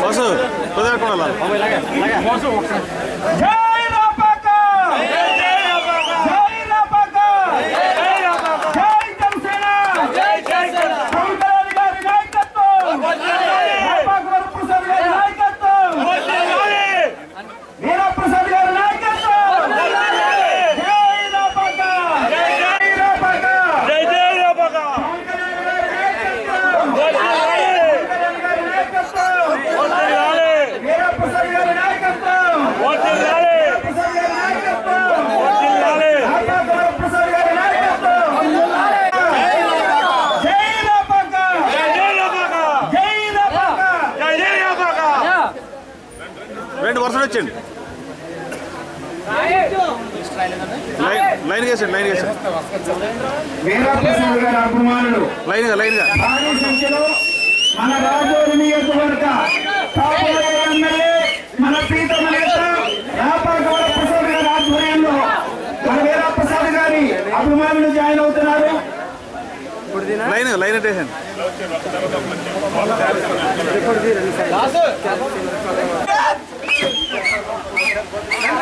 बस कोणाला వచ్చండి లైన్ లైన్ వేసండి లైన్ వేసండి వీరప్రసాద్ గారి అభిమానులు లైన్గా లైన్గా భారీ సంఖ్యలో మన రాజోలు నియోజకవర్గ కాబోయే ఎమ్మెల్యే మన ప్రీతమ నేత రాపాక వరప్రసాద్ గారి ఆధ్వర్యంలో మన వీరప్రసాద్ గారి అభిమానులు జాయిన్ అవుతున్నారు లైన్ లైన్ వేసండి జై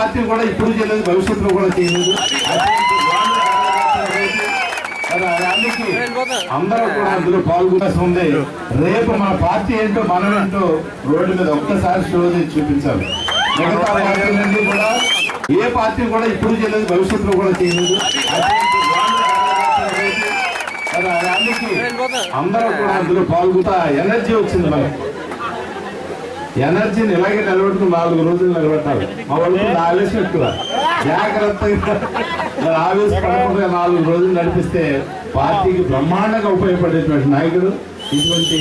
పార్టీ కూడా ఇప్పుడు చేయలేదు భవిష్యత్తులో కూడా చేయలేదు. అందరూ కూడా అందులో పాల్గొనాల్సి ఉంది రేపు మన పార్టీ ఏంటో మనం ఏంటో రోడ్డు మీద ఒక్కసారి షో చేసి చూపించాలి. మిగతా పార్టీలన్నీ కూడా ఏ పార్టీ కూడా ఇప్పుడు చేయలేదు భవిష్యత్తులో కూడా చేయలేదు. అందరూ కూడా అందులో పాల్గొతా ఎనర్జీ వచ్చింది మనకి. ఎనర్జీని ఇలాగే నిలబెట్టుకుని నాలుగు రోజులు నిలబెట్టాలి. మా వాళ్ళకి ఆవేశం ఎక్కువ. జాగ్రత్తగా ఆవేశపడకుండా నాలుగు రోజులు నడిపిస్తే పార్టీకి బ్రహ్మాండంగా ఉపయోగపడేటువంటి నాయకుడు ఇటువంటి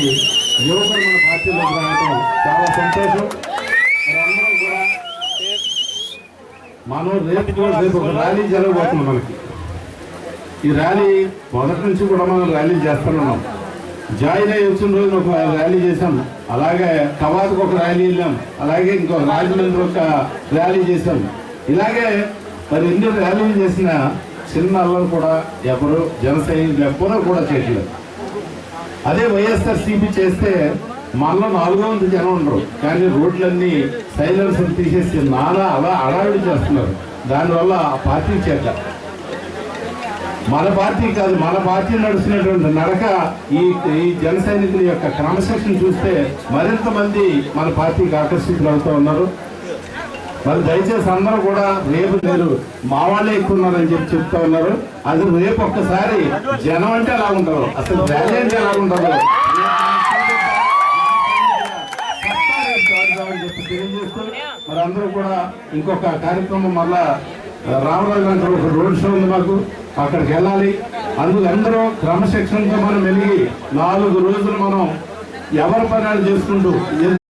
యువకులు మన పార్టీలోకి రావడం చాలా సంతోషం. మనం రేపు కూడా రేపు ఒక ర్యాలీ జరగబోతుంది మనకి. ఈ ర్యాలీ మొదటి నుంచి కూడా మనం ర్యాలీ చేస్తున్నాం జాయిన్ అయ్యి వచ్చిన రోజున ఒక ర్యాలీ చేశాం. అలాగే కవాతకు ఒక ర్యాలీ వెళ్ళాం. అలాగే ఇంకో రాజమండ్రి ఒక ర్యాలీ చేశాం. ఇలాగే మరి ఎన్ని ర్యాలీలు చేసిన చిన్న అల్లరు కూడా ఎవరు జన సైనికులు ఎవ్వరూ కూడా చేయట్లేదు. అదే వైఎస్ఆర్ సిపి చేస్తే మనలో నాలుగో వంతు జనం ఉండరు. కానీ రోడ్లన్నీ సైలెన్స్ తీసేసి నానా అలా అడావిడి చేస్తున్నారు. దానివల్ల ఆ పార్టీ చేద్దాం మన పార్టీ కాదు మన పార్టీ నడుస్తున్నటువంటి నడక ఈ ఈ జన సైనికుల యొక్క క్రమశిక్షణ చూస్తే మరింత మంది మన పార్టీకి ఆకర్షితులు అవుతూ ఉన్నారు. మరి దయచేసి అందరూ కూడా రేపు లేరు మా వాళ్ళే ఎక్కువ ఉన్నారని చెప్పి చెప్తా ఉన్నారు. అది రేపు ఒక్కసారి జనం అంటే ఎలా ఉంటారు? అసలు ర్యాలీ అంటే ఎలా ఉంటారు? చెప్పి తెలియజేస్తూ మరి అందరూ కూడా ఇంకొక కార్యక్రమం మళ్ళా రామరాజు గారి ఒక రోడ్ షో ఉంది మాకు. అక్కడికి వెళ్ళాలి. అందుకు అందరూ క్రమశిక్షణతో మనం వెలిగి నాలుగు రోజులు మనం ఎవరి పని చేసుకుంటూ